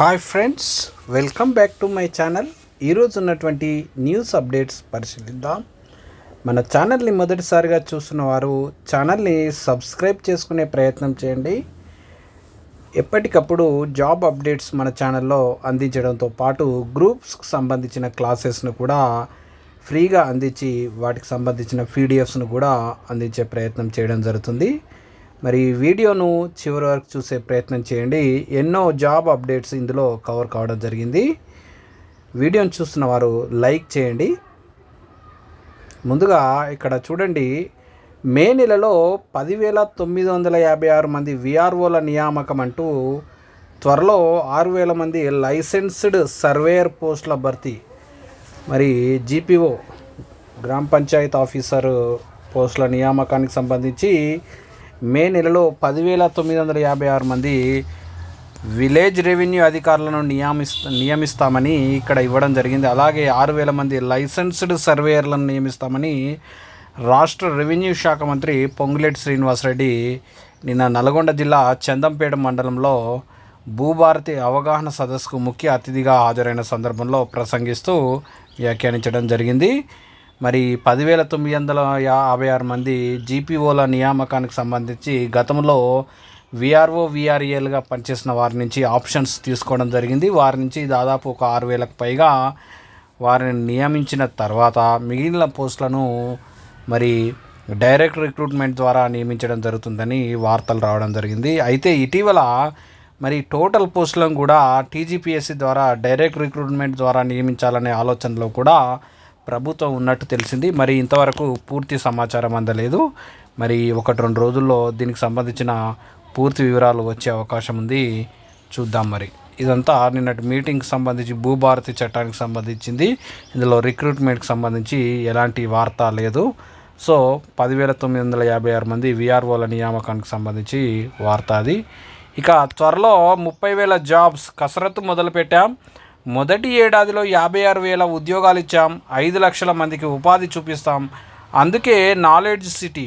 Hi friends welcome back to my channel ఈరోజు ఉన్నటువంటి news updates పరిశీలిద్దాం. మన ఛానల్ని మొదటిసారిగా చూస్తున్న వారు ఛానల్ని సబ్స్క్రైబ్ చేసుకునే ప్రయత్నం చేయండి. ఎప్పటికప్పుడు జాబ్ అప్డేట్స్ మన ఛానల్లో అందించడంతో పాటు గ్రూప్స్కి సంబంధించిన క్లాసెస్ను కూడా ఫ్రీగా అందించి వాటికి సంబంధించిన పీడిఎఫ్స్ను కూడా అందించే ప్రయత్నం చేయడం జరుగుతుంది. మరి ఈ వీడియోను చివరి వరకు చూసే ప్రయత్నం చేయండి. ఎన్నో జాబ్ అప్డేట్స్ ఇందులో కవర్ కావడం జరిగింది. వీడియోను చూస్తున్న వారు లైక్ చేయండి. ముందుగా ఇక్కడ చూడండి. మే నెలలో పదివేల తొమ్మిది వందల యాభై ఆరు మంది విఆర్ఓల నియామకం అంటూ త్వరలో ఆరు వేల మంది లైసెన్స్డ్ సర్వేయర్ పోస్టుల భర్తీ. మరి జీపీఓ గ్రామ పంచాయత్ ఆఫీసర్ పోస్టుల నియామకానికి సంబంధించి మే నెలలో పదివేల తొమ్మిది వందల యాభై ఆరు మంది విలేజ్ రెవెన్యూ అధికారులను నియమిస్త నియమిస్తామని ఇక్కడ ఇవ్వడం జరిగింది. అలాగే ఆరు వేల మంది లైసెన్స్డ్ సర్వేయర్లను నియమిస్తామని రాష్ట్ర రెవెన్యూ శాఖ మంత్రి పొంగులేటి శ్రీనివాసరెడ్డి నిన్న నల్గొండ జిల్లా చందంపేట మండలంలో భూభారతి అవగాహన సదస్సుకు ముఖ్య అతిథిగా హాజరైన సందర్భంలో ప్రసంగిస్తూ వ్యాఖ్యానించడం జరిగింది. మరి పదివేల తొమ్మిది వందల యాభై ఆరు మంది జీపీఓల నియామకానికి సంబంధించి గతంలో విఆర్ఓ విఆర్ఏలుగా పనిచేసిన వారి నుంచి ఆప్షన్స్ తీసుకోవడం జరిగింది. వారి నుంచి దాదాపు ఒక ఆరు వేలకు పైగా వారిని నియమించిన తర్వాత మిగిలిన పోస్టులను మరి డైరెక్ట్ రిక్రూట్మెంట్ ద్వారా నియమించడం జరుగుతుందని వార్తలు రావడం జరిగింది. అయితే ఇటీవల మరి టోటల్ పోస్టులను కూడా టీజీపీఎస్సీ ద్వారా డైరెక్ట్ రిక్రూట్మెంట్ ద్వారా నియమించాలనే ఆలోచనలో కూడా ప్రభుత్వం ఉన్నట్టు తెలిసింది. మరి ఇంతవరకు పూర్తి సమాచారం అందలేదు. మరి ఒకటి రెండు రోజుల్లో దీనికి సంబంధించిన పూర్తి వివరాలు వచ్చే అవకాశం ఉంది. చూద్దాం మరి. ఇదంతా నిన్నటి మీటింగ్కి సంబంధించి భూభారతి చట్టానికి సంబంధించింది. ఇందులో రిక్రూట్మెంట్కి సంబంధించి ఎలాంటి వార్త లేదు. సో పదివేల తొమ్మిది వందల యాభై ఆరు మంది విఆర్ఓల నియామకానికి సంబంధించి వార్త అది. ఇక త్వరలో ముప్పై వేల జాబ్స్ కసరత్తు మొదలుపెట్టాం. మొదటి ఏడాదిలో యాభై ఆరు వేల ఉద్యోగాలు ఇచ్చాం ఐదు లక్షల మందికి ఉపాధి చూపిస్తాం. అందుకే నాలెడ్జ్ సిటీ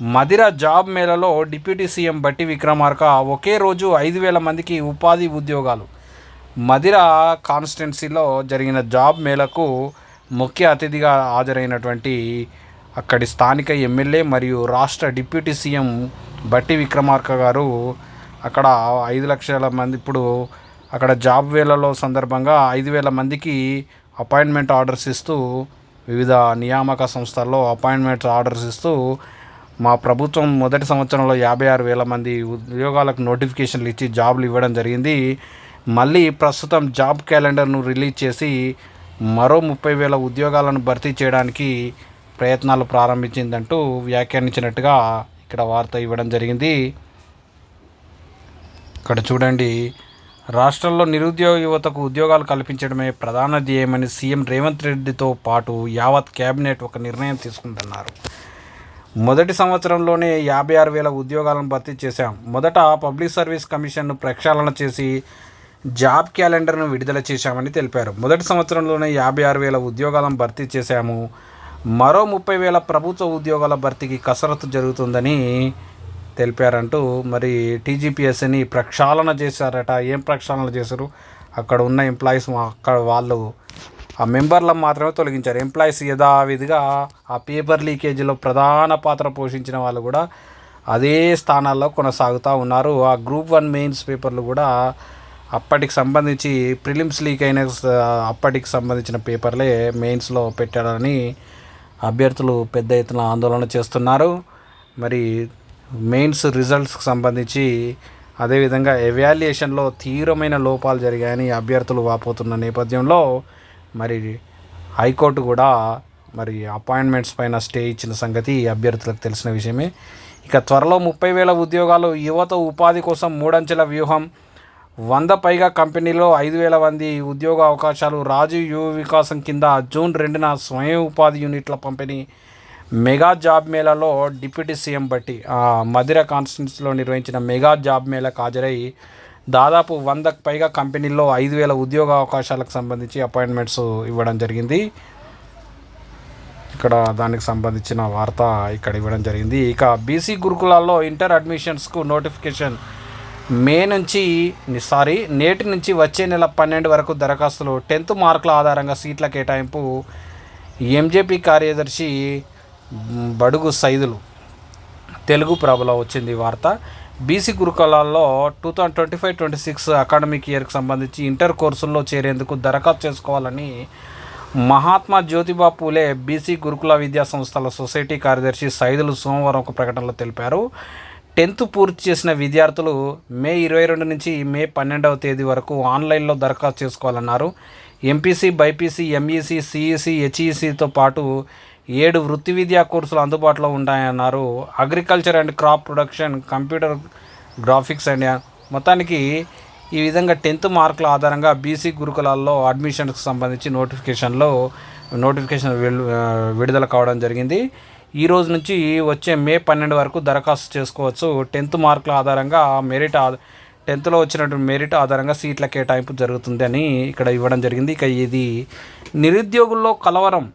మదిర జాబ్ మేళలో డిప్యూటీ సీఎం బట్టి విక్రమార్క ఒకే రోజు ఐదు వేల మందికి ఉపాధి ఉద్యోగాలు. మదిర కాన్స్టిట్యున్సీలో జరిగిన జాబ్ మేళకు ముఖ్య అతిథిగా హాజరైనటువంటి అక్కడి స్థానిక ఎమ్మెల్యే మరియు రాష్ట్ర డిప్యూటీ సీఎం బట్టి విక్రమార్క గారు అక్కడ ఐదు లక్షల మంది ఇప్పుడు అక్కడ జాబ్ వేలలో సందర్భంగా ఐదు వేల మందికి అపాయింట్మెంట్ ఆర్డర్స్ ఇస్తూ వివిధ నియామక సంస్థల్లో అపాయింట్మెంట్ ఆర్డర్స్ ఇస్తూ మా ప్రభుత్వం మొదటి సంవత్సరంలో యాభై ఆరు వేల మంది ఉద్యోగాలకు నోటిఫికేషన్లు ఇచ్చి జాబ్లు ఇవ్వడం జరిగింది. మళ్ళీ ప్రస్తుతం జాబ్ క్యాలెండర్ను రిలీజ్ చేసి మరో ముప్పై వేల ఉద్యోగాలను భర్తీ చేయడానికి ప్రయత్నాలు ప్రారంభించిందంటూ వ్యాఖ్యానించినట్టుగా ఇక్కడ వార్త ఇవ్వడం జరిగింది. ఇక్కడ చూడండి. రాష్ట్రంలో నిరుద్యోగ యువతకు ఉద్యోగాలు కల్పించడమే ప్రధాన ధ్యేయమని సీఎం రేవంత్ రెడ్డితో పాటు యావత్ కేబినెట్ ఒక నిర్ణయం తీసుకుంటున్నారు మొదటి సంవత్సరంలోనే యాభై ఆరు వేల ఉద్యోగాలను భర్తీ చేశాం. మొదట పబ్లిక్ సర్వీస్ కమిషన్ను ప్రక్షాళన చేసి జాబ్ క్యాలెండర్ను విడుదల చేశామని తెలిపారు. మొదటి సంవత్సరంలోనే యాభై ఆరు వేల ఉద్యోగాలను భర్తీ చేశాము. మరో ముప్పై వేల ప్రభుత్వ ఉద్యోగాల భర్తీకి కసరత్తు జరుగుతుందని తెలిపారంటూ మరి టీజీపీఎస్ని ప్రక్షాళన చేశారట. ఏం ప్రక్షాళన చేశారు? అక్కడ ఉన్న ఎంప్లాయీస్ అక్కడ వాళ్ళు ఆ మెంబర్లను మాత్రమే తొలగించారు. ఎంప్లాయీస్ యథావిధిగా ఆ పేపర్ లీకేజీలో ప్రధాన పాత్ర పోషించిన వాళ్ళు కూడా అదే స్థానాల్లో కొనసాగుతూ ఉన్నారు. ఆ గ్రూప్ వన్ మెయిన్స్ పేపర్లు కూడా అప్పటికి సంబంధించి ప్రిలిమ్స్ లీక్ అయిన అప్పటికి సంబంధించిన పేపర్లే మెయిన్స్లో పెట్టారని అభ్యర్థులు పెద్ద ఎత్తున ఆందోళన చేస్తున్నారు. మరి మెయిన్స్ రిజల్ట్స్కి సంబంధించి అదేవిధంగా ఎవాల్యుయేషన్లో తీవ్రమైన లోపాలు జరిగాయని అభ్యర్థులు వాపోతున్న నేపథ్యంలో మరి హైకోర్టు కూడా మరి అపాయింట్మెంట్స్ పైన స్టే ఇచ్చిన సంగతి అభ్యర్థులకు తెలిసిన విషయమే. ఇక త్వరలో ముప్పై వేల ఉద్యోగాలు యువత ఉపాధి కోసం మూడంచెల వ్యూహం. వంద పైగా కంపెనీలో ఐదు వేల మంది ఉద్యోగ అవకాశాలు. రాజీవ్ యువ వికాసం కింద జూన్ రెండున స్వయం ఉపాధి యూనిట్ల పంపిణీ మెగా జాబ్ మేళాలో డిప్యూటీ సీఎం బట్టి మధిర కాన్స్టిట్యూన్సీలో నిర్వహించిన మెగా జాబ్ మేళాకు హాజరై దాదాపు వందకు పైగా కంపెనీల్లో ఐదు వేల ఉద్యోగ అవకాశాలకు సంబంధించి అపాయింట్మెంట్స్ ఇవ్వడం జరిగింది. ఇక్కడ దానికి సంబంధించిన వార్త ఇక్కడ ఇవ్వడం జరిగింది. ఇక బీసీ గురుకులాల్లో ఇంటర్ అడ్మిషన్స్కు నోటిఫికేషన్ మే నుంచి సారీ నేటి నుంచి వచ్చే నెల పన్నెండు వరకు దరఖాస్తులు టెన్త్ మార్కుల ఆధారంగా సీట్ల కేటాయింపు ఎంజేపీ కార్యదర్శి బడుగు సైదులు తెలుగు ప్రభలో వచ్చింది వార్త. బీసీ గురుకులాల్లో two thousand twenty five twenty six academic ఇయర్కి సంబంధించి ఇంటర్ కోర్సుల్లో చేరేందుకు దరఖాస్తు చేసుకోవాలని మహాత్మా జ్యోతిబా పూలే బీసీ గురుకుల విద్యా సంస్థల సొసైటీ కార్యదర్శి సైదులు సోమవారం ఒక ప్రకటనలో తెలిపారు. టెన్త్ పూర్తి చేసిన విద్యార్థులు మే ఇరవై రెండు నుంచి మే పన్నెండవ తేదీ వరకు ఆన్లైన్లో దరఖాస్తు చేసుకోవాలన్నారు. ఎంపీసీ బైపీసీ ఎంఈసీ సిఈసీ హెచ్ఈసీతో పాటు ఏడు వృత్తి విద్యా కోర్సులు అందుబాటులో ఉంటాయన్నారు. Agriculture and crop production computer graphics and మొత్తానికి ఈ విధంగా టెన్త్ మార్కుల ఆధారంగా బీసీ గురుకులాల్లో అడ్మిషన్కి సంబంధించి నోటిఫికేషన్లో నోటిఫికేషన్ విడుదల కావడం జరిగింది. ఈ రోజు నుంచి వచ్చే మే పన్నెండు వరకు దరఖాస్తు చేసుకోవచ్చు. టెన్త్ మార్కుల ఆధారంగా మెరిట్ టెన్త్లో వచ్చినటువంటి మెరిట్ ఆధారంగా సీట్ల కేటాయింపు జరుగుతుంది అని ఇక్కడ ఇవ్వడం జరిగింది. ఇక ఇది నిరుద్యోగుల్లో కలవరం.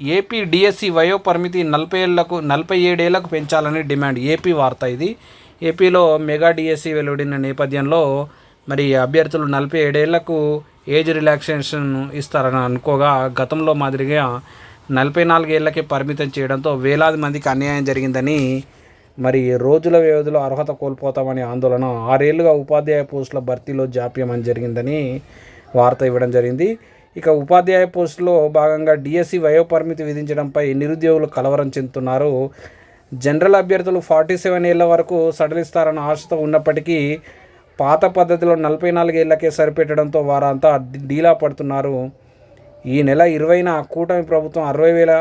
ఏపీ డిఎస్సి వయో పరిమితి నలభై ఏళ్ళకు నలభై ఏడేళ్ళకు పెంచాలని డిమాండ్. ఏపీ వార్త ఇది. ఏపీలో మెగా డిఎస్సి వెలువడిన నేపథ్యంలో మరి అభ్యర్థులు నలభై ఏడేళ్ళకు ఏజ్ రిలాక్సేషన్ ఇస్తారని అనుకోగా గతంలో మాదిరిగా నలభై నాలుగేళ్ళకే పరిమితం చేయడంతో వేలాది మందికి అన్యాయం జరిగిందని మరి రోజుల వ్యవధిలో అర్హత కోల్పోతామని ఆందోళన. ఆరేళ్ళుగా ఉపాధ్యాయ పోస్టుల భర్తీలో జాప్యం అని జరిగిందని వార్త ఇవ్వడం జరిగింది. ఇక ఉపాధ్యాయ పోస్టులో భాగంగా డిఎస్సి వయోపరిమితి విధించడంపై నిరుద్యోగులు కలవరం చెందుతున్నారు. జనరల్ అభ్యర్థులు ఫార్టీ సెవెన్ ఏళ్ళ వరకు సడలిస్తారన్న ఆశతో ఉన్నప్పటికీ పాత పద్ధతిలో నలభై నాలుగేళ్ళకే సరిపెట్టడంతో వారంతా డీలా పడుతున్నారు. ఈ నెల ఇరవైన కూటమి ప్రభుత్వం అరవై వేల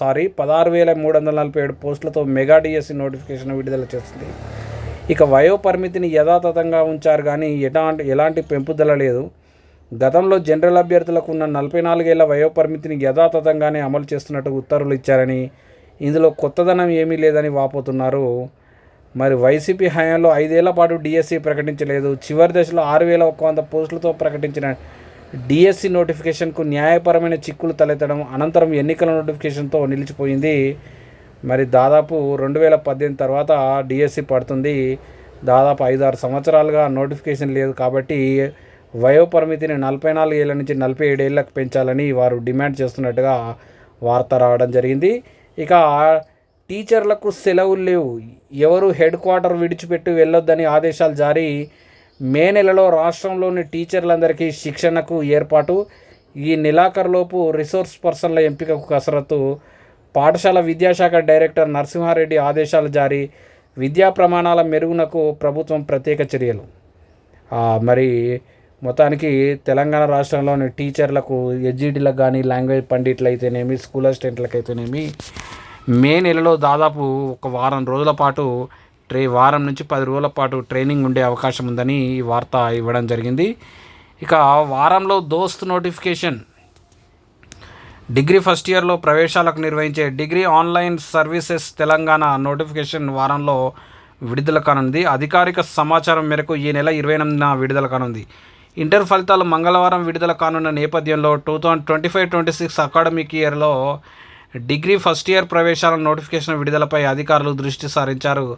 సారీ పదహారు వేల మూడు వందల నలభై ఏడు పోస్టులతో మెగా డిఎస్సి నోటిఫికేషన్ విడుదల చేస్తుంది ఇక వయో పరిమితిని యథాతథంగా ఉంచారు కానీ ఎలాంటి ఎలాంటి పెంపుదల లేదు. గతంలో జనరల్ అభ్యర్థులకు ఉన్న నలభై నాలుగేళ్ళ వయోపరిమితిని యథాతథంగానే అమలు చేస్తున్నట్టు ఉత్తర్వులు ఇచ్చారని ఇందులో కొత్తదనం ఏమీ లేదని వాపోతున్నారు. మరి వైసీపీ హయాంలో ఐదేళ్ళ పాటు డిఎస్సి ప్రకటించలేదు. చివరి దశలో ఆరు వేల ఒక్క వంద పోస్టులతో ప్రకటించిన డిఎస్సి నోటిఫికేషన్కు న్యాయపరమైన చిక్కులు తలెత్తడం అనంతరం ఎన్నికల నోటిఫికేషన్తో నిలిచిపోయింది. మరి దాదాపు రెండు వేల పద్దెనిమిది తర్వాత డిఎస్సి పడుతుంది. దాదాపు ఐదారు సంవత్సరాలుగా నోటిఫికేషన్ లేదు కాబట్టి వయో పరిమితిని నలభై నాలుగు ఏళ్ళ నుంచి నలభై ఏడు ఏళ్ళకు పెంచాలని వారు డిమాండ్ చేస్తున్నట్టుగా వార్త రావడం జరిగింది. ఇక టీచర్లకు సెలవులు లేవు. ఎవరు హెడ్ క్వార్టర్ విడిచిపెట్టి వెళ్ళొద్దని ఆదేశాలు జారీ. మే నెలలో రాష్ట్రంలోని టీచర్లందరికీ శిక్షణకు ఏర్పాటు. ఈ నెలాఖరులోపు రిసోర్స్ పర్సన్ల ఎంపికకు కసరత్తు. పాఠశాల విద్యాశాఖ డైరెక్టర్ నరసింహారెడ్డి ఆదేశాలు జారీ. విద్యా ప్రమాణాల మెరుగునకు ప్రభుత్వం ప్రత్యేక చర్యలు. మరి మొత్తానికి తెలంగాణ రాష్ట్రంలోని టీచర్లకు ఎడ్జిటీలకు కానీ లాంగ్వేజ్ పండిట్లు అయితేనేమి స్కూల్ అసిస్టెంట్లకు అయితేనేమి మే నెలలో దాదాపు ఒక వారం రోజుల పాటు ట్రే వారం నుంచి పది రోజుల పాటు ట్రైనింగ్ ఉండే అవకాశం ఉందని ఈ వార్త ఇవ్వడం జరిగింది. ఇక వారంలో దోస్త్ నోటిఫికేషన్. డిగ్రీ ఫస్ట్ ఇయర్లో ప్రవేశాలకు నిర్వహించే degree online services Telangana notification వారంలో విడుదల కానుంది. అధికారిక సమాచారం మేరకు ఈ నెల ఇరవై ఎనిమిదిన విడుదల కానుంది. ఇంటర్ ఫలితాలు మంగళవారం విడుదల కానున్న నేపథ్యంలో two thousand twenty five twenty six academic ఇయర్లో డిగ్రీ ఫస్ట్ ఇయర్ ప్రవేశాల నోటిఫికేషన్ విడుదలపై అధికారులు దృష్టి సారించారు.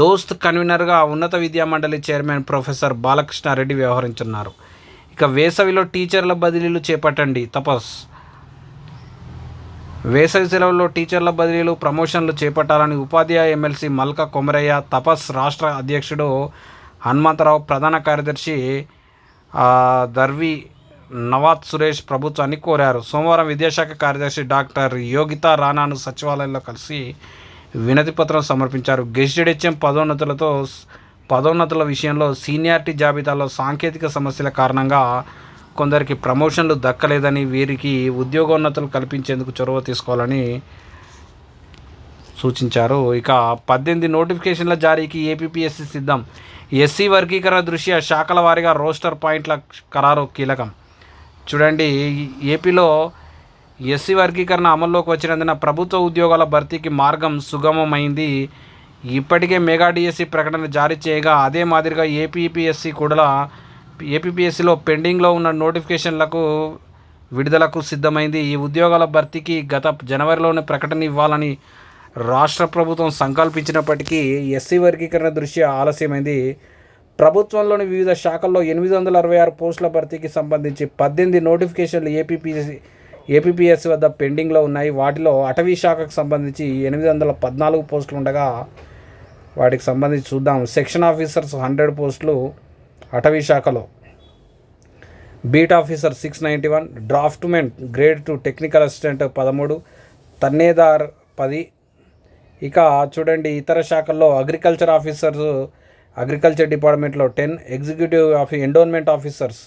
దోస్త్ కన్వీనర్గా ఉన్నత విద్యా మండలి చైర్మన్ ప్రొఫెసర్ బాలకృష్ణారెడ్డి వ్యవహరించున్నారు ఇక వేసవిలో టీచర్ల బదిలీలు చేపట్టండి తపస్. వేసవి సెలవుల్లో టీచర్ల బదిలీలు ప్రమోషన్లు చేపట్టాలని ఉపాధ్యాయ ఎమ్మెల్సీ మల్క కొమరయ్య తపస్ రాష్ట్ర అధ్యక్షుడు హనుమంతరావు ప్రధాన కార్యదర్శి దర్వి నవాజ్ సురేష్ ప్రభుత్వాన్ని కోరారు. సోమవారం విద్యాశాఖ కార్యదర్శి డాక్టర్ యోగితా రాణాను సచివాలయంలో కలిసి వినతిపత్రం సమర్పించారు. గెజిటెడ్ హెచ్ఎం పదోన్నతులతో పదోన్నతుల విషయంలో సీనియారిటీ జాబితాలో సాంకేతిక సమస్యల కారణంగా కొందరికి ప్రమోషన్లు దక్కలేదని వీరికి ఉద్యోగోన్నతులు కల్పించేందుకు చొరవ తీసుకోవాలని సూచించారు. ఇక పద్దెనిమిది నోటిఫికేషన్ల జారీకి ఏపీపీఎస్సీ సిద్ధం. ఎస్సీ వర్గీకరణ దృష్ట్యా శాఖల వారీగా రోస్టర్ పాయింట్ల ఖరారు కీలకం. చూడండి ఏపీలో ఎస్సీ వర్గీకరణ అమల్లోకి వచ్చినందున ప్రభుత్వ ఉద్యోగాల భర్తీకి మార్గం సుగమమైంది. ఇప్పటికే మెగా డిఎస్సి ప్రకటన జారీ చేయగా అదే మాదిరిగా ఏపీపీఎస్సీ కూడా ఏపీపీఎస్సీలో పెండింగ్లో ఉన్న నోటిఫికేషన్లకు విడుదలకు సిద్ధమైంది. ఈ ఉద్యోగాల భర్తీకి గత జనవరిలోనే ప్రకటన ఇవ్వాలని రాష్ట్ర ప్రభుత్వం సంకల్పించినప్పటికీ ఎస్సీ వర్గీకరణ దృష్ట్యా ఆలస్యమైంది. ప్రభుత్వంలోని వివిధ శాఖల్లో ఎనిమిది వందల అరవై ఆరు పోస్టుల భర్తీకి సంబంధించి పద్దెనిమిది నోటిఫికేషన్లు ఏపీపీఎస్సీ ఏపీపీఎస్సీ వద్ద పెండింగ్లో ఉన్నాయి. వాటిలో అటవీ శాఖకు సంబంధించి ఎనిమిది వందల పద్నాలుగు పోస్టులు ఉండగా వాటికి సంబంధించి చూద్దాం. సెక్షన్ ఆఫీసర్స్ హండ్రెడ్ పోస్టులు అటవీ శాఖలో. Beat officer six ninety one draftsmen grade two technical assistant పదమూడు తన్నేదార్ పది ఇక చూడండి ఇతర శాఖల్లో అగ్రికల్చర్ ఆఫీసర్స్ అగ్రికల్చర్ డిపార్ట్మెంట్లో ten executive ఆఫీ endowment officers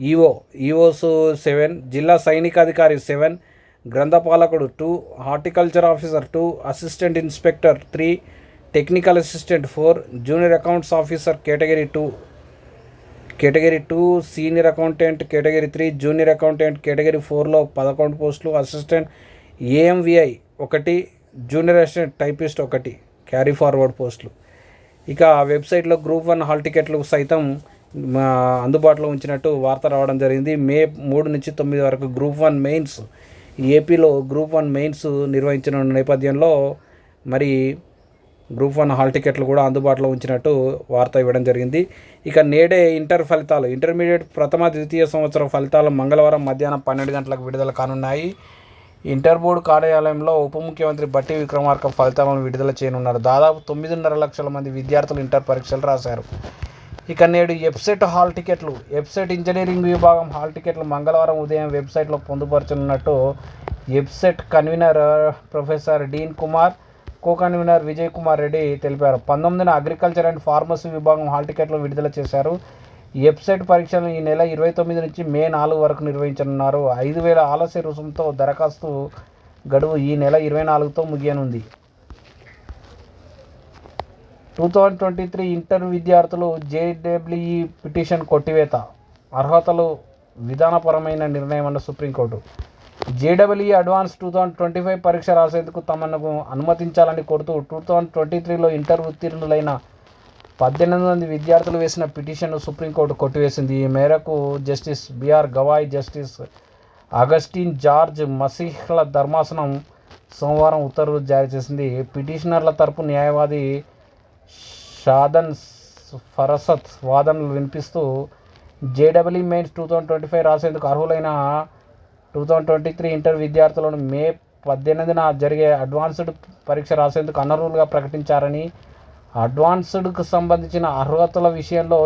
EO EOs seven జిల్లా సైనిక అధికారి seven గ్రంథపాలకుడు two horticulture officer two assistant inspector three technical assistant four junior accounts officer category two category two senior accountant category three junior accountant category ఫోర్లో పదకొండు పోస్టులు assistant AMVI ఒకటి junior assistant typist ఒకటి carry forward పోస్టులు. ఇక వెబ్సైట్లో group one hall టికెట్లు సైతం మా అందుబాటులో ఉంచినట్టు వార్త రావడం జరిగింది. మే మూడు నుంచి తొమ్మిది వరకు గ్రూప్ వన్ మెయిన్స్ ఏపీలో గ్రూప్ వన్ మెయిన్స్ నిర్వహించిన నేపథ్యంలో మరి గ్రూప్ వన్ హాల్ టికెట్లు కూడా అందుబాటులో ఉంచినట్టు వార్త ఇవ్వడం జరిగింది. ఇక నేడే ఇంటర్ ఫలితాలు ఇంటర్మీడియట్ ప్రథమ ద్వితీయ సంవత్సరం ఫలితాలు మంగళవారం మధ్యాహ్నం పన్నెండు గంటలకు విడుదల కానున్నాయి. ఇంటర్ బోర్డు కార్యాలయంలో ఉప ముఖ్యమంత్రి బట్టి విక్రమార్క ఫలితాలను విడుదల చేయనున్నారు. దాదాపు తొమ్మిదిన్నర లక్షల మంది విద్యార్థులు ఇంటర్ పరీక్షలు రాశారు. ఇక నేడు వెబ్సైట్ హాల్ టికెట్లు వెబ్సైట్ ఇంజనీరింగ్ విభాగం హాల్ టికెట్లు మంగళవారం ఉదయం వెబ్సైట్లో పొందుపరచనున్నట్టు website convener professor dean Kumar co convener Vijay Kumar Reddy తెలిపారు. పంతొమ్మిదిన అగ్రికల్చర్ అండ్ ఫార్మసీ విభాగం హాల్ టికెట్లు విడుదల చేశారు. వెబ్సైట్ పరీక్షలను ఈ నెల ఇరవై తొమ్మిది నుంచి మే నాలుగు వరకు నిర్వహించనున్నారు. ఐదు వేల ఆలస్య రుసుముతో దరఖాస్తు గడువు ఈ నెల ఇరవై నాలుగుతో ముగియనుంది. Two thousand twenty three inter విద్యార్థులు జేడబ్ల్యూఈ పిటిషన్ కొట్టివేత. అర్హతలు విధానపరమైన నిర్ణయం అన్న supreme court. JWE advance two thousand twenty five పరీక్ష రాసేందుకు తమను అనుమతించాలని కోరుతూ టూ థౌజండ్ ట్వంటీ త్రీలో ఇంటర్ ఉత్తీర్ణులైన పద్దెనిమిది మంది విద్యార్థులు వేసిన పిటిషన్ను సుప్రీంకోర్టు కొట్టివేసింది. ఈ మేరకు justice BR Gavai justice Augustine George మసీహ్ల ధర్మాసనం సోమవారం ఉత్తర్వులు జారీ చేసింది. పిటిషనర్ల తరపు న్యాయవాది షాదన్ ఫరసత్ వాదనలు వినిపిస్తూ JW mains two thousand twenty five రాసేందుకు అర్హులైన two thousand twenty three inter విద్యార్థులను మే పద్దెనిమిదిన జరిగే అడ్వాన్స్డ్ పరీక్ష రాసేందుకు అనర్హులుగా ప్రకటించారని అడ్వాన్స్డ్కు సంబంధించిన అర్హతల విషయంలో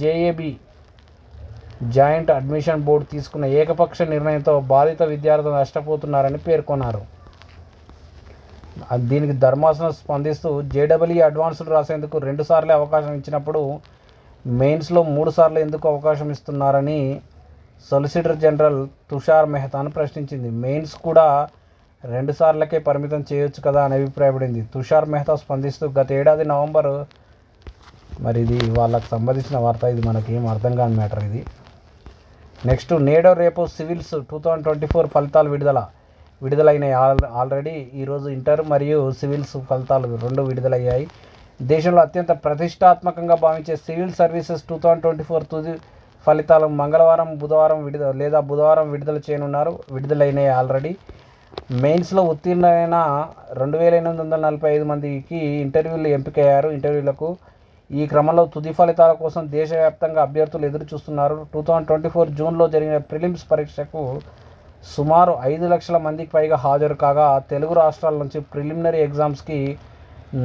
జేఏబీ జాయింట్ అడ్మిషన్ బోర్డు తీసుకున్న ఏకపక్ష నిర్ణయంతో బాధిత విద్యార్థులు నష్టపోతున్నారని పేర్కొన్నారు. దీనికి ధర్మాసనం స్పందిస్తూ జేడబ్ల్యూ అడ్వాన్స్డ్ రాసేందుకు రెండుసార్లు అవకాశం ఇచ్చినప్పుడు మెయిన్స్లో మూడు సార్లు ఎందుకు అవకాశం ఇస్తున్నారని సొలిసిటర్ జనరల్ తుషార్ మెహతాను ప్రశ్నించింది. మెయిన్స్ కూడా రెండు సార్లకే పరిమితం చేయొచ్చు కదా అని అభిప్రాయపడింది. తుషార్ మెహతా స్పందిస్తూ గత ఏడాది నవంబర్ మరి ఇది వాళ్ళకు సంబంధించిన వార్త. ఇది మనకి ఏం అర్థం కాని మ్యాటర్ ఇది. నెక్స్ట్ నేడో రేపు civils two thousand twenty four ఫలితాలు విడుదల. విడుదలైనాయి ఆల్ ఆల్రెడీ ఈరోజు ఇంటర్ మరియు సివిల్స్ ఫలితాలు రెండు విడుదలయ్యాయి. దేశంలో అత్యంత ప్రతిష్టాత్మకంగా భావించే civil services two thousand twenty four తుది ఫలితాలు మంగళవారం బుధవారం విడుదల లేదా బుధవారం విడుదల చేయనున్నారు. విడుదలైనాయి ఆల్రెడీ. మెయిన్స్లో ఉత్తీర్ణమైన రెండు వేల ఎనిమిది వందల నలభై ఐదు మందికి ఇంటర్వ్యూలు ఎంపికయ్యారు. ఇంటర్వ్యూలకు ఈ క్రమంలో తుది ఫలితాల కోసం దేశవ్యాప్తంగా అభ్యర్థులు ఎదురు చూస్తున్నారు టూ థౌజండ్ ట్వంటీ ఫోర్ జూన్లో జరిగిన ప్రిలిమ్స్ పరీక్షకు సుమారు ఐదు లక్షల మందికి పైగా హాజరు కాగా తెలుగు రాష్ట్రాల నుంచి ప్రిలిమినరీ ఎగ్జామ్స్కి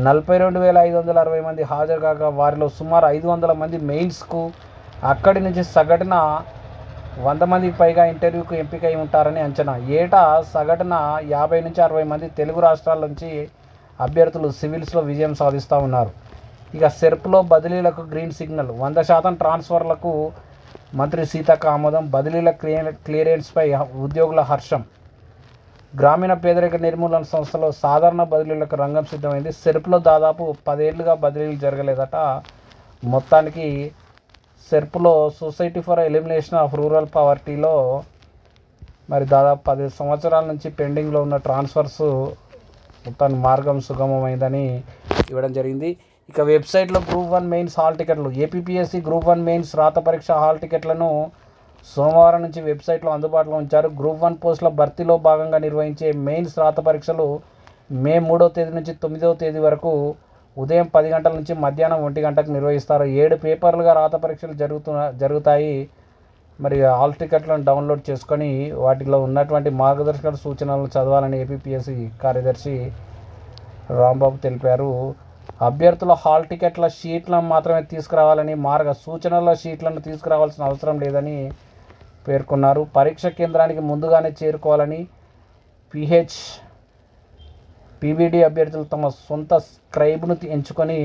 నలభై రెండు వేల ఐదు వందల అరవై మంది హాజరు కాగా వారిలో సుమారు ఐదు వందల మంది మెయిన్స్కు అక్కడి నుంచి సగటున వంద మందికి పైగా ఇంటర్వ్యూకు ఎంపిక అయి ఉంటారని అంచనా. ఏటా సగటున యాభై నుంచి అరవై మంది తెలుగు రాష్ట్రాల నుంచి అభ్యర్థులు సివిల్స్లో విజయం సాధిస్తూ ఉన్నారు. ఇక సెర్ప్లో బదిలీలకు గ్రీన్ సిగ్నల్. వంద శాతం ట్రాన్స్ఫర్లకు మంత్రి సీతక్క ఆమోదం. బదిలీల క్లియర్ క్లియరెన్స్పై ఉద్యోగుల హర్షం. గ్రామీణ పేదరిక నిర్మూలన సంస్థలో సాధారణ బదిలీలకు రంగం సిద్ధమైంది. సెర్ప్లో దాదాపు పదేళ్ళుగా బదిలీలు జరగలేదట. మొత్తానికి సెర్ప్లో society for elimination of rural పవర్టీలో మరి దాదాపు పది సంవత్సరాల నుంచి పెండింగ్లో ఉన్న ట్రాన్స్ఫర్స్ మొత్తాన్ని మార్గం సుగమమైందని ఇవ్వడం జరిగింది. ఇక వెబ్సైట్లో గ్రూప్ వన్ మెయిన్స్ హాల్ టికెట్లు ఏపీపీఎస్సీ గ్రూప్ వన్ మెయిన్స్ రాత పరీక్ష హాల్ టికెట్లను సోమవారం నుంచి వెబ్సైట్లో అందుబాటులో ఉంచారు. గ్రూప్ వన్ పోస్టుల భర్తీలో భాగంగా నిర్వహించే మెయిన్స్ రాత పరీక్షలు మే మూడో తేదీ నుంచి తొమ్మిదవ తేదీ వరకు ఉదయం పది గంటల నుంచి మధ్యాహ్నం ఒంటి గంటకు నిర్వహిస్తారు. ఏడు పేపర్లుగా రాత పరీక్షలు జరుగుతు జరుగుతాయి. మరి హాల్ టికెట్లను డౌన్లోడ్ చేసుకొని వాటిలో ఉన్నటువంటి మార్గదర్శక సూచనలను చదవాలని ఏపీపీఎస్సీ కార్యదర్శి రాంబాబు తెలిపారు. అభ్యర్థుల హాల్ టికెట్ల షీట్లను మాత్రమే తీసుకురావాలని మార్గ సూచనల షీట్లను తీసుకురావాల్సిన అవసరం లేదని పేర్కొన్నారు. పరీక్ష కేంద్రానికి ముందుగానే చేరుకోవాలని పిహెచ్ పీబీడీ అభ్యర్థులు తమ సొంత స్క్రైబ్ను ఎంచుకొని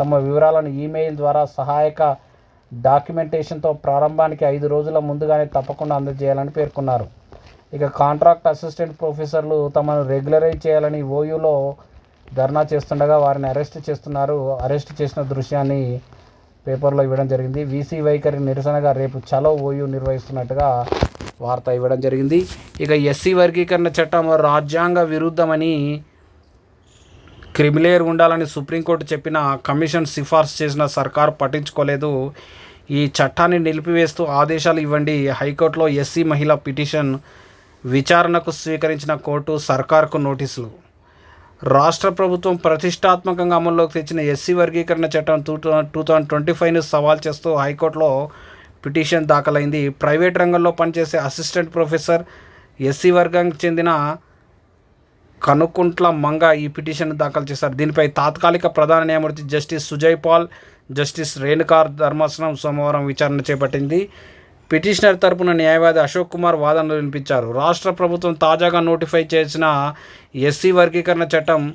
తమ వివరాలను ఈమెయిల్ ద్వారా సహాయక డాక్యుమెంటేషన్తో ప్రారంభానికి ఐదు రోజుల ముందుగానే తప్పకుండా అందజేయాలని పేర్కొన్నారు. ఇక కాంట్రాక్ట్ అసిస్టెంట్ ప్రొఫెసర్లు తమను రెగ్యులరైజ్ చేయాలని ఓయూలో ధర్నా చేస్తుండగా వారిని అరెస్ట్ చేస్తున్నారు. అరెస్ట్ చేసిన దృశ్యాన్ని పేపర్లో ఇవ్వడం జరిగింది. వీసీ వైఖరి నిరసనగా రేపు చలో ఓయూ నిర్వహిస్తున్నట్టుగా వార్త ఇవ్వడం జరిగింది. ఇక ఎస్సీ వర్గీకరణ చట్టం రాజ్యాంగ విరుద్ధమని క్రిమిలేయర్ ఉండాలని సుప్రీంకోర్టు చెప్పిన కమిషన్ సిఫార్సు చేసిన సర్కార్ పట్టించుకోలేదు. ఈ చట్టాన్ని నిలిపివేస్తూ ఆదేశాలు ఇవ్వండి. హైకోర్టులో ఎస్సీ మహిళ పిటిషన్ విచారణకు స్వీకరించిన కోర్టు సర్కార్కు నోటీసులు. రాష్ట్ర ప్రభుత్వం ప్రతిష్టాత్మకంగా అమల్లోకి తెచ్చిన ఎస్సీ వర్గీకరణ చట్టం టూ టూ థౌజండ్ ట్వంటీ ఫైవ్ను సవాల్ చేస్తూ హైకోర్టులో పిటిషన్ దాఖలైంది. ప్రైవేట్ రంగంలో పనిచేసే అసిస్టెంట్ ప్రొఫెసర్ ఎస్సీ వర్గానికి చెందిన కనుకుంట్ల మంగ ఈ పిటిషన్ దాఖలు చేశారు. దీనిపై తాత్కాలిక ప్రధాన న్యాయమూర్తి జస్టిస్ సుజయ్ పాల్ జస్టిస్ రేణుకార్ ధర్మాసనం సోమవారం విచారణ చేపట్టింది. పిటిషనర్ తరపున న్యాయవాది అశోక్ కుమార్ వాదనలు వినిపించారు. రాష్ట్ర ప్రభుత్వం తాజాగా నోటిఫై చేసిన ఎస్సీ వర్గీకరణ చట్టం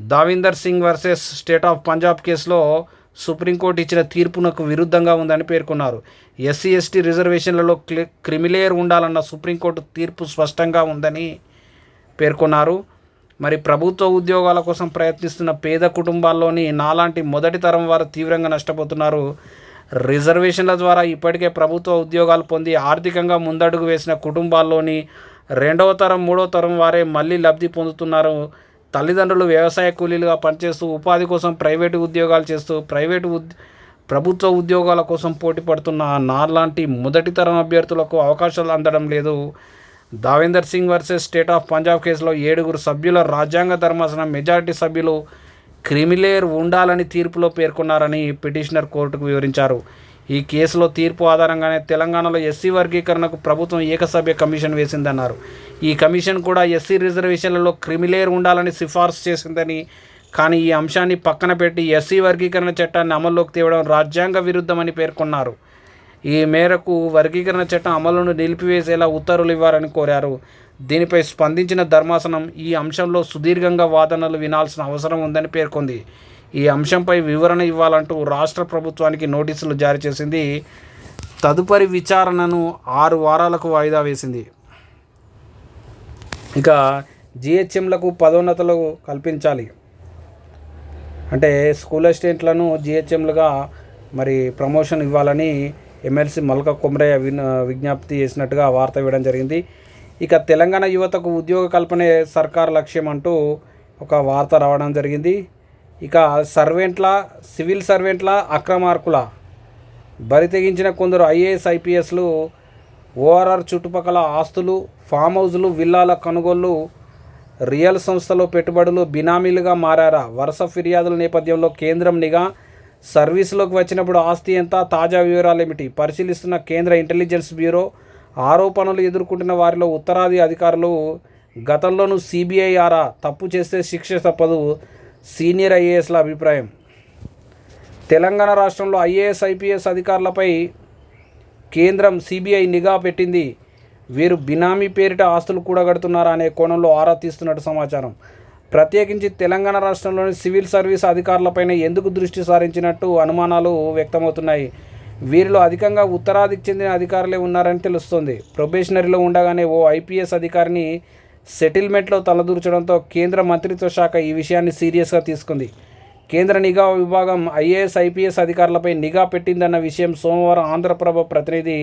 Davinder Singh versus state of Punjab కేసులో సుప్రీంకోర్టు ఇచ్చిన తీర్పునకు విరుద్ధంగా ఉందని పేర్కొన్నారు. ఎస్సీ ఎస్టీ రిజర్వేషన్లలో క్రిమిలేయర్ ఉండాలన్న సుప్రీంకోర్టు తీర్పు స్పష్టంగా ఉందని పేర్కొన్నారు. మరి ప్రభుత్వ ఉద్యోగాల కోసం ప్రయత్నిస్తున్న పేద కుటుంబాల్లోని నాలాంటి మొదటి తరం వారు తీవ్రంగా నష్టపోతున్నారు. రిజర్వేషన్ల ద్వారా ఇప్పటికే ప్రభుత్వ ఉద్యోగాలు పొంది ఆర్థికంగా ముందడుగు వేసిన కుటుంబాల్లోని రెండవ తరం మూడవ తరం వారే మళ్ళీ లబ్ధి పొందుతున్నారు. తల్లిదండ్రులు వ్యవసాయ కూలీలుగా పనిచేస్తూ ఉపాధి కోసం ప్రైవేటు ఉద్యోగాలు చేస్తూ ప్రైవేటు ఉద్ ప్రభుత్వ ఉద్యోగాల కోసం పోటీ పడుతున్న నాలాంటి మొదటి తరం అభ్యర్థులకు అవకాశాలు అందడం లేదు. Davinder Singh versus state of Punjab కేసులో ఏడుగురు సభ్యుల రాజ్యాంగ ధర్మాసనం మెజారిటీ సభ్యులు క్రిమిలేర్ ఉండాలని తీర్పులో పేర్కొన్నారని పిటిషనర్ కోర్టుకు వివరించారు. ఈ కేసులో తీర్పు ఆధారంగానే తెలంగాణలో ఎస్సీ వర్గీకరణకు ప్రభుత్వం ఏకసభ్య కమిషన్ వేసిందన్నారు. ఈ కమిషన్ కూడా ఎస్సీ రిజర్వేషన్లలో క్రిమిలేర్ ఉండాలని సిఫార్సు చేసిందని కానీ ఈ అంశాన్ని పక్కన పెట్టి ఎస్సీ వర్గీకరణ చట్టాన్ని అమల్లోకి తేవడం రాజ్యాంగ విరుద్ధమని పేర్కొన్నారు. ఈ మేరకు వర్గీకరణ చట్టం అమలును నిలిపివేసేలా ఉత్తర్వులు ఇవ్వాలని కోరారు. దీనిపై స్పందించిన ధర్మాసనం ఈ అంశంలో సుదీర్ఘంగా వాదనలు వినాల్సిన అవసరం ఉందని పేర్కొంది. ఈ అంశంపై వివరణ ఇవ్వాలంటూ రాష్ట్ర ప్రభుత్వానికి నోటీసులు జారీ చేసింది. తదుపరి విచారణను ఆరు వారాలకు వాయిదా వేసింది. ఇక జిహెచ్ఎంలకు పదోన్నతలు కల్పించాలి. అంటే స్కూల్ అసిస్టెంట్లను జిహెచ్ఎంలుగా మరి ప్రమోషన్ ఇవ్వాలని ఎమ్మెల్సీ మల్క కొమరయ్య విజ్ఞప్తి చేసినట్టుగా వార్త ఇవ్వడం జరిగింది. ఇక తెలంగాణ యువతకు ఉద్యోగ కల్పనే సర్కార్ లక్ష్యం అంటూ ఒక వార్త రావడం జరిగింది. ఇక సర్వెంట్ల సివిల్ సర్వెంట్ల అక్రమార్కుల బరి తెగించిన కొందరు ఐఏఎస్ ఐపీఎస్లు ఓఆర్ఆర్ చుట్టుపక్కల ఆస్తులు ఫామ్ హౌజులు విల్లాల కొనుగోళ్ళు రియల్ సంస్థలో పెట్టుబడులు బినామీలుగా మారారా? వరుస ఫిర్యాదుల నేపథ్యంలో కేంద్రం నిఘా సర్వీసులోకి వచ్చినప్పుడు ఆస్తి ఎంత తాజా వివరాలు ఏమిటి పరిశీలిస్తున్న కేంద్ర ఇంటెలిజెన్స్ బ్యూరో ఆరోపణలు ఎదుర్కొంటున్న వారిలో ఉత్తరాది అధికారులు గతంలోనూ సిబిఐ ఆరా తప్పు చేస్తే శిక్ష తప్పదు సీనియర్ ఐఏఎస్ల అభిప్రాయం. తెలంగాణ రాష్ట్రంలో ఐఏఎస్ ఐపీఎస్ అధికారులపై కేంద్రం సిబిఐ నిఘా పెట్టింది. వీరు బినామీ పేరిట ఆస్తులు కూడగడుతున్నారా అనే కోణంలో ఆరా తీస్తున్నట్టు సమాచారం. ప్రత్యేకించి తెలంగాణ రాష్ట్రంలోని సివిల్ సర్వీస్ అధికారులపైన ఎందుకు దృష్టి సారించినట్టు అనుమానాలు వ్యక్తమవుతున్నాయి. వీరిలో అధికంగా ఉత్తరాదికి చెందిన అధికారులే ఉన్నారని తెలుస్తుంది. ప్రొబేషనరీలో ఉండగానే ఓ ఐపీఎస్ అధికారిని సెటిల్మెంట్లో తలదూర్చడంతో కేంద్ర మంత్రిత్వ శాఖ ఈ విషయాన్ని సీరియస్గా తీసుకుంది. కేంద్ర నిఘా విభాగం ఐఏఎస్ ఐపీఎస్ అధికారులపై నిఘా పెట్టిందన్న విషయం సోమవారం ఆంధ్రప్రభ ప్రతినిధి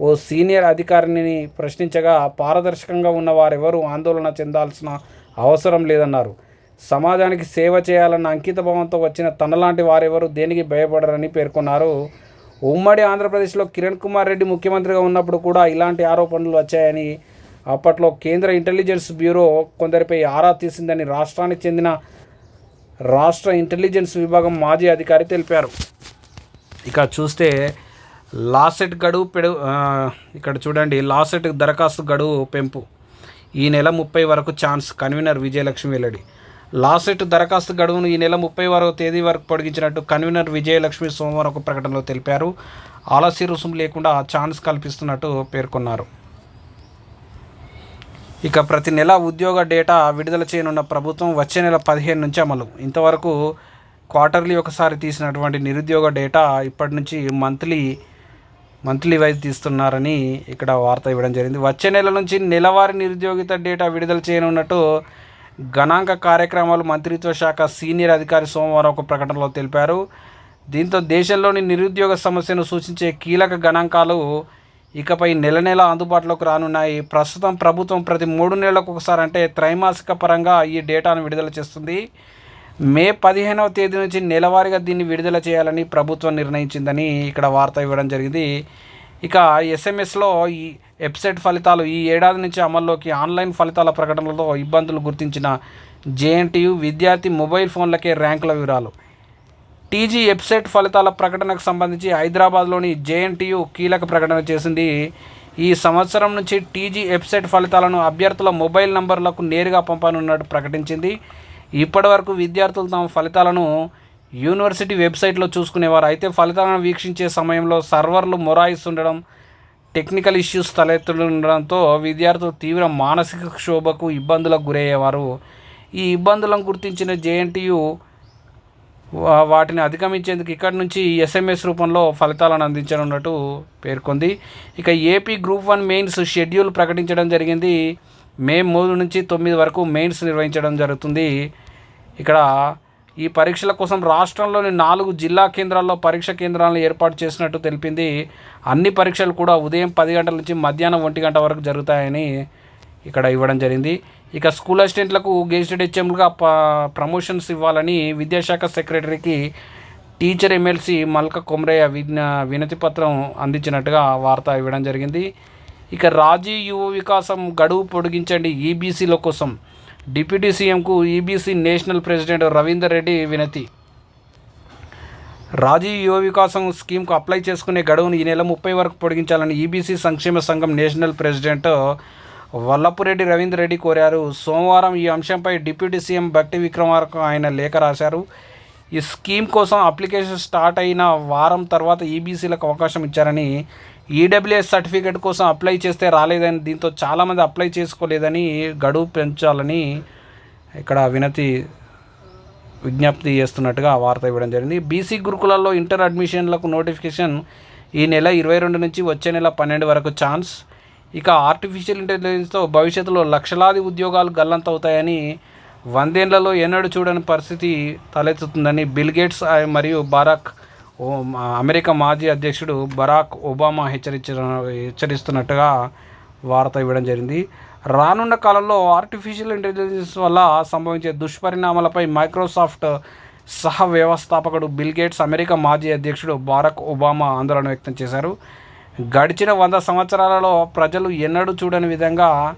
ఓ సీనియర్ అధికారిని ప్రశ్నించగా పారదర్శకంగా ఉన్న వారెవరూ ఆందోళన చెందాల్సిన అవసరం లేదన్నారు. సమాజానికి సేవ చేయాలన్న అంకిత భావంతో వచ్చిన తనలాంటి వారెవరు దేనికి భయపడరని పేర్కొన్నారు. ఉమ్మడి ఆంధ్రప్రదేశ్లో కిరణ్ కుమార్ రెడ్డి ముఖ్యమంత్రిగా ఉన్నప్పుడు కూడా ఇలాంటి ఆరోపణలు వచ్చాయని అప్పట్లో కేంద్ర ఇంటెలిజెన్స్ బ్యూరో కొందరిపై ఆరా తీసిందని రాష్ట్రానికి చెందిన రాష్ట్ర ఇంటెలిజెన్స్ విభాగం మాజీ అధికారి తెలిపారు. ఇక చూస్తే లాసెట్ గడువు పెడు ఇక్కడ చూడండి లాసెట్ దరఖాస్తు గడువు పెంపు. ఈ నెల ముప్పై వరకు ఛాన్స్ కన్వీనర్ విజయలక్ష్మి వెల్లడి. లాసెట్ దరఖాస్తు గడువును ఈ నెల ముప్పై వరకు తేదీ వరకు పొడిగించినట్టు కన్వీనర్ విజయలక్ష్మి సోమవారం ఒక ప్రకటనలో తెలిపారు. ఆలస్య రుసుము లేకుండా ఛాన్స్ కల్పిస్తున్నట్టు పేర్కొన్నారు. ఇక ప్రతి నెల ఉద్యోగ డేటా విడుదల చేయనున్న ప్రభుత్వం వచ్చే నెల పదిహేను నుంచి అమలు. ఇంతవరకు క్వార్టర్లీ ఒకసారి తీసినటువంటి నిరుద్యోగ డేటా ఇప్పటి నుంచి మంత్లీ మంత్లీ వైజ్ తీస్తున్నారని ఇక్కడ వార్త ఇవ్వడం జరిగింది. వచ్చే నెల నుంచి నెలవారీ నిరుద్యోగిత డేటా విడుదల చేయనున్నట్టు గణాంక కార్యక్రమాలు మంత్రిత్వ శాఖ సీనియర్ అధికారి సోమవారం ఒక ప్రకటనలో తెలిపారు. దీంతో దేశంలోని నిరుద్యోగ సమస్యను సూచించే కీలక గణాంకాలు ఇకపై నెల నెల అందుబాటులోకి రానున్నాయి. ప్రస్తుతం ప్రభుత్వం ప్రతి మూడు నెలలకు ఒకసారి అంటే త్రైమాసిక పరంగా ఈ డేటాను విడుదల చేస్తుంది. మే పదిహేనవ తేదీ నుంచి నెలవారీగా దీన్ని విడుదల చేయాలని ప్రభుత్వం నిర్ణయించిందని ఇక్కడ వార్త ఇవ్వడం జరిగింది. ఇక ఎస్ఎంఎస్లో ఈ వెబ్సైట్ ఫలితాలు ఈ ఏడాది నుంచి అమల్లోకి ఆన్లైన్ ఫలితాల ప్రకటనలతో ఇబ్బందులు గుర్తించిన జేఎన్టీయు విద్యార్థి మొబైల్ ఫోన్లకే ర్యాంకుల వివరాలు. టీజీ వెబ్సైట్ ఫలితాల ప్రకటనకు సంబంధించి హైదరాబాద్లోని జేఎన్టీయు కీలక ప్రకటన చేసింది. ఈ సంవత్సరం నుంచి టీజీ వెబ్సైట్ ఫలితాలను అభ్యర్థుల మొబైల్ నంబర్లకు నేరుగా పంపనున్నట్టు ప్రకటించింది. ఇప్పటివరకు విద్యార్థులు తమ ఫలితాలను యూనివర్సిటీ వెబ్సైట్లో చూసుకునేవారు. అయితే ఫలితాలను వీక్షించే సమయంలో సర్వర్లు మొరాయిస్తుండడం టెక్నికల్ ఇష్యూస్ తలెత్తుండడంతో విద్యార్థులు తీవ్ర మానసిక క్షోభకు ఇబ్బందులకు గురయ్యేవారు. ఈ ఇబ్బందులను గుర్తించిన జేఎన్టీయు వా- వాటిని అధిగమించేందుకు ఇక్కడి నుంచి ఎస్ఎంఎస్ రూపంలో ఫలితాలను అందించనున్నట్టు పేర్కొంది. ఇక AP group one mains schedule ప్రకటించడం జరిగింది. మే మూడు నుంచి తొమ్మిది వరకు మెయిన్స్ నిర్వహించడం జరుగుతుంది. ఇక్కడ ఈ పరీక్షల కోసం రాష్ట్రంలోని నాలుగు జిల్లా కేంద్రాల్లో పరీక్ష కేంద్రాలను ఏర్పాటు చేసినట్టు తెలిపింది. అన్ని పరీక్షలు కూడా ఉదయం పది గంటల నుంచి మధ్యాహ్నం ఒంటి గంట వరకు జరుగుతాయని ఇక్కడ ఇవ్వడం జరిగింది. ఇక స్కూల్ అసిస్టెంట్లకు గెజిటెడ్ హెచ్ఎంలుగా ప ప్రమోషన్స్ ఇవ్వాలని విద్యాశాఖ సెక్రటరీకి టీచర్ ఎమ్మెల్సీ మల్క కొమరయ్య విజ్ఞ వినతి పత్రం అందించినట్టుగా వార్త ఇవ్వడం జరిగింది. ఇక రాజీ యువ వికాసం గడువు పొడిగించండి ఈబీసీల కోసం. డిప్యూటీ సీఎంకు EBC national president Ravinder Reddy వినతి. రాజీవ్ యువ వికాసం స్కీమ్కు అప్లై చేసుకునే గడువును ఈ నెల ముప్పై వరకు పొడిగించాలని ఈబీసీ సంక్షేమ సంఘం నేషనల్ ప్రెసిడెంట్ వల్లపురెడ్డి రవీందర్ రెడ్డి కోరారు. సోమవారం ఈ అంశంపై డిప్యూటీ సీఎం భక్తి విక్రమార్క ఆయన లేఖ రాశారు. ఈ స్కీమ్ కోసం అప్లికేషన్ స్టార్ట్ అయిన వారం తర్వాత ఈబీసీలకు అవకాశం ఇచ్చారని ఈడబ్ల్యూఎస్ సర్టిఫికేట్ కోసం అప్లై చేస్తే రాలేదని దీంతో చాలామంది అప్లై చేసుకోలేదని గడువు పెంచాలని ఇక్కడ వినతి విజ్ఞప్తి చేస్తున్నట్టుగా వార్త ఇవ్వడం జరిగింది. బీసీ గురుకులాల్లో ఇంటర్ అడ్మిషన్లకు నోటిఫికేషన్ ఈ నెల ఇరవై రెండు నుంచి వచ్చే నెల పన్నెండు వరకు ఛాన్స్ ఇక ఆర్టిఫిషియల్ ఇంటెలిజెన్స్తో భవిష్యత్తులో లక్షలాది ఉద్యోగాలు గల్లంతవుతాయని వందేళ్ళలో ఎన్నడూ చూడని పరిస్థితి తలెత్తుతుందని బిల్ గేట్స్ మరియు బారాక్ అమెరికా మాజీ అధ్యక్షుడు బరాక్ ఒబామా హెచ్చరించిన హెచ్చరిస్తున్నట్టుగా వార్త ఇవ్వడం జరిగింది. రానున్న కాలంలో ఆర్టిఫిషియల్ ఇంటెలిజెన్స్ వల్ల సంభవించే దుష్పరిణామాలపై మైక్రోసాఫ్ట్ సహ వ్యవస్థాపకుడు బిల్ గేట్స్ అమెరికా మాజీ అధ్యక్షుడు బారక్ ఒబామా ఆందోళన వ్యక్తం చేశారు. గడిచిన వంద సంవత్సరాలలో ప్రజలు ఎన్నడూ చూడని విధంగా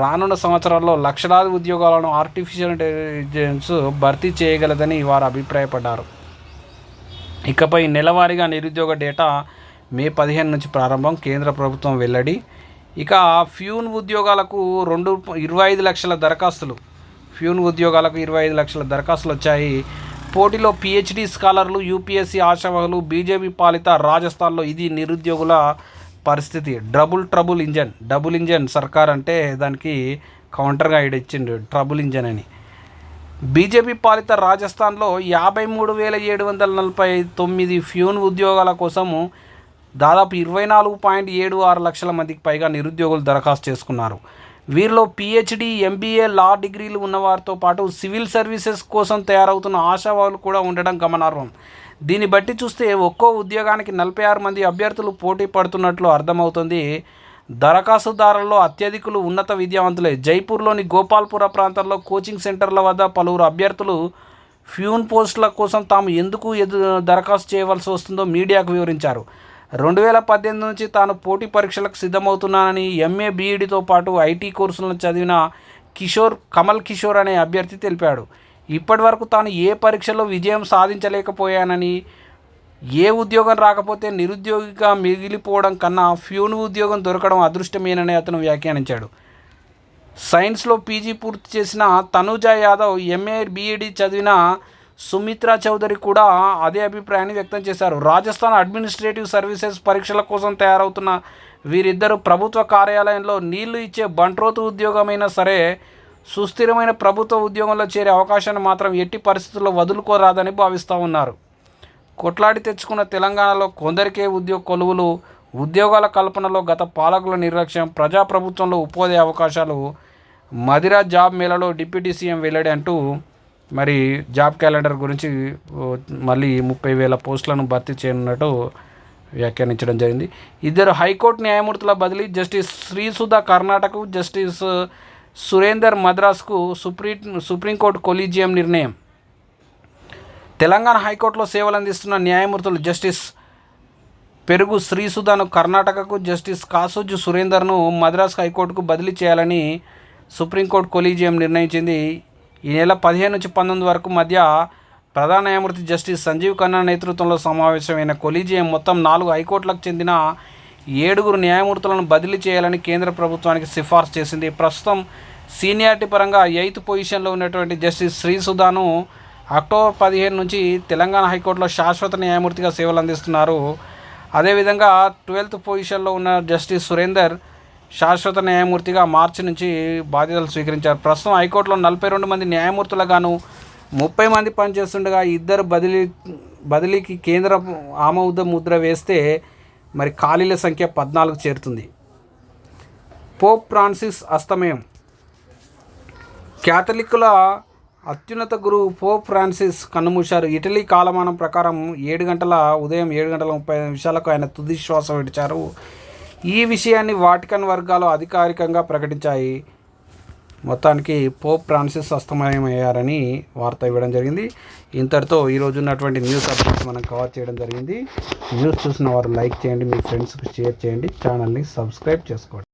రానున్న సంవత్సరాల్లో లక్షలాది ఉద్యోగాలను ఆర్టిఫిషియల్ ఇంటెలిజెన్స్ భర్తీ చేయగలదని వారు అభిప్రాయపడ్డారు. ఇకపై నెలవారీగా నిరుద్యోగ డేటా మే పదిహేను నుంచి ప్రారంభం. కేంద్ర ప్రభుత్వం వెల్లడి. ఇక ఫ్యూన్ ఉద్యోగాలకు రెండు ఇరవై ఐదు లక్షల దరఖాస్తులు. ఫ్యూన్ ఉద్యోగాలకు ఇరవై ఐదు లక్షల దరఖాస్తులు వచ్చాయి. పోటీలో పిహెచ్డి స్కాలర్లు యూపీఎస్సీ ఆశావహులు బీజేపీ పాలిత రాజస్థాన్లో ఇది నిరుద్యోగుల పరిస్థితి. Double trouble engine. Double engine సర్కార్ అంటే దానికి కౌంటర్గా ఇచ్చిండు. ట్రబుల్ ఇంజన్ అని. బీజేపీ పాలిత రాజస్థాన్లో యాభై మూడు వేల ఏడు వందల నలభై తొమ్మిది ఫ్యూన్ ఉద్యోగాల కోసము దాదాపు ఇరవై నాలుగు పాయింట్ ఏడు ఆరు లక్షల మందికి పైగా నిరుద్యోగులు దరఖాస్తు చేసుకున్నారు. వీరిలో పిహెచ్డి ఎంబీఏ లా డిగ్రీలు ఉన్నవారితో పాటు సివిల్ సర్వీసెస్ కోసం తయారవుతున్న ఆశావాహులు కూడా ఉండడం గమనార్హం. దీన్ని బట్టి చూస్తే ఒక్కో ఉద్యోగానికి నలభై ఆరు మంది అభ్యర్థులు పోటీ పడుతున్నట్లు అర్థమవుతుంది. దరఖాస్తుదారుల్లో అత్యధికులు ఉన్నత విద్యావంతులే. జైపూర్లోని గోపాల్పుర ప్రాంతంలో కోచింగ్ సెంటర్ల వద్ద పలువురు అభ్యర్థులు ఫ్యూన్ పోస్టుల కోసం తాము ఎందుకు ఎదు దరఖాస్తు చేయవలసి వస్తుందో మీడియాకు వివరించారు. రెండు వేల పద్దెనిమిది నుంచి తాను పోటీ పరీక్షలకు సిద్ధమవుతున్నానని ఎంఏ బీఈడితో పాటు ఐటీ కోర్సులను చదివిన కిషోర్ కమల్ కిషోర్ అనే అభ్యర్థి తెలిపాడు. ఇప్పటి వరకు తాను ఏ పరీక్షలో విజయం సాధించలేకపోయానని ఏ ఉద్యోగం రాకపోతే నిరుద్యోగిగా మిగిలిపోవడం కన్నా ఫ్యూను ఉద్యోగం దొరకడం అదృష్టమేనని అతను వ్యాఖ్యానించాడు. సైన్స్లో పీజీ పూర్తి చేసిన తనూజా యాదవ్ ఎంఏ బీఈడి చదివిన సుమిత్రా చౌదరి కూడా అదే అభిప్రాయాన్ని వ్యక్తం చేశారు. రాజస్థాన్ అడ్మినిస్ట్రేటివ్ సర్వీసెస్ పరీక్షల కోసం తయారవుతున్న వీరిద్దరు ప్రభుత్వ కార్యాలయంలో నీళ్ళు ఇచ్చే బంట్రోతు ఉద్యోగమైనా సరే సుస్థిరమైన ప్రభుత్వ ఉద్యోగంలో చేరే అవకాశాన్ని మాత్రం ఎట్టి పరిస్థితుల్లో వదులుకోరాదని భావిస్తూ ఉన్నారు. కొట్లాడి తెచ్చుకున్న తెలంగాణలో కొందరికే ఉద్యోగ కొలువులు ఉద్యోగాల కల్పనలో గత పాలకుల నిర్లక్ష్యం ప్రజాప్రభుత్వంలో ఉపాధి అవకాశాలు మదిరా జాబ్ మేళలో డిప్యూటీ సీఎం వెళ్ళాడు అంటూ మరి జాబ్ క్యాలెండర్ గురించి మళ్ళీ ముప్పై వేల పోస్టులను భర్తీ చేయనున్నట్టు వ్యాఖ్యానించడం జరిగింది. ఇద్దరు హైకోర్టు న్యాయమూర్తుల బదిలీ జస్టిస్ శ్రీసుధా కర్ణాటకకు జస్టిస్ సురేందర్ మద్రాస్కు సుప్రీం సుప్రీంకోర్టు కొలీజియం నిర్ణయం. తెలంగాణ హైకోర్టులో సేవలు అందిస్తున్న న్యాయమూర్తులు జస్టిస్ పెరుగు శ్రీసుధను కర్ణాటకకు జస్టిస్ కాసోజు సురేందర్ను మద్రాస్ హైకోర్టుకు బదిలీ చేయాలని సుప్రీంకోర్టు కొలీజియం నిర్ణయించింది. ఈ నెల పదిహేను నుంచి పంతొమ్మిది వరకు మధ్య ప్రధాన న్యాయమూర్తి జస్టిస్ సంజీవ్ ఖన్నా నేతృత్వంలో సమావేశమైన కొలీజియం మొత్తం నాలుగు హైకోర్టులకు చెందిన ఏడుగురు న్యాయమూర్తులను బదిలీ చేయాలని కేంద్ర ప్రభుత్వానికి సిఫార్సు చేసింది. ప్రస్తుతం సీనియారిటీ పరంగా ఎయిత్ పొజిషన్లో ఉన్నటువంటి జస్టిస్ శ్రీసుధాను అక్టోబర్ పదిహేను నుంచి తెలంగాణ హైకోర్టులో శాశ్వత న్యాయమూర్తిగా సేవలు అందిస్తున్నారు. అదేవిధంగా ట్వెల్త్ పొజిషన్లో ఉన్న జస్టిస్ సురేందర్ శాశ్వత న్యాయమూర్తిగా మార్చి నుంచి బాధ్యతలు స్వీకరించారు. ప్రస్తుతం హైకోర్టులో నలభై రెండు మంది న్యాయమూర్తులుగాను ముప్పై మంది పనిచేస్తుండగా ఇద్దరు బదిలీ బదిలీకి కేంద్ర ఆమోద ముద్ర వేస్తే మరి ఖాళీల సంఖ్య పద్నాలుగు చేరుతుంది. Pope Francis అస్తమయం. క్యాథలిక్కుల అత్యున్నత గురువు పోప్ ఫ్రాన్సిస్ కన్నుమూశారు. ఇటలీ కాలమానం ప్రకారం ఏడు గంటల ఉదయం ఏడు గంటల ముప్పై నిమిషాలకు ఆయన తుది శ్వాస విడిచారు. ఈ విషయాన్ని వాటికన్ వర్గాలు అధికారికంగా ప్రకటించాయి. మొత్తానికి పోప్ ఫ్రాన్సిస్ అస్తమయమయ్యారని వార్త ఇవ్వడం జరిగింది. ఇంతటితో ఈరోజు ఉన్నటువంటి న్యూస్ అప్డేట్స్ మనం కవర్ చేయడం జరిగింది. న్యూస్ చూసిన వారు లైక్ చేయండి మీ ఫ్రెండ్స్కి షేర్ చేయండి. ఛానల్ని సబ్స్క్రైబ్ చేసుకోండి.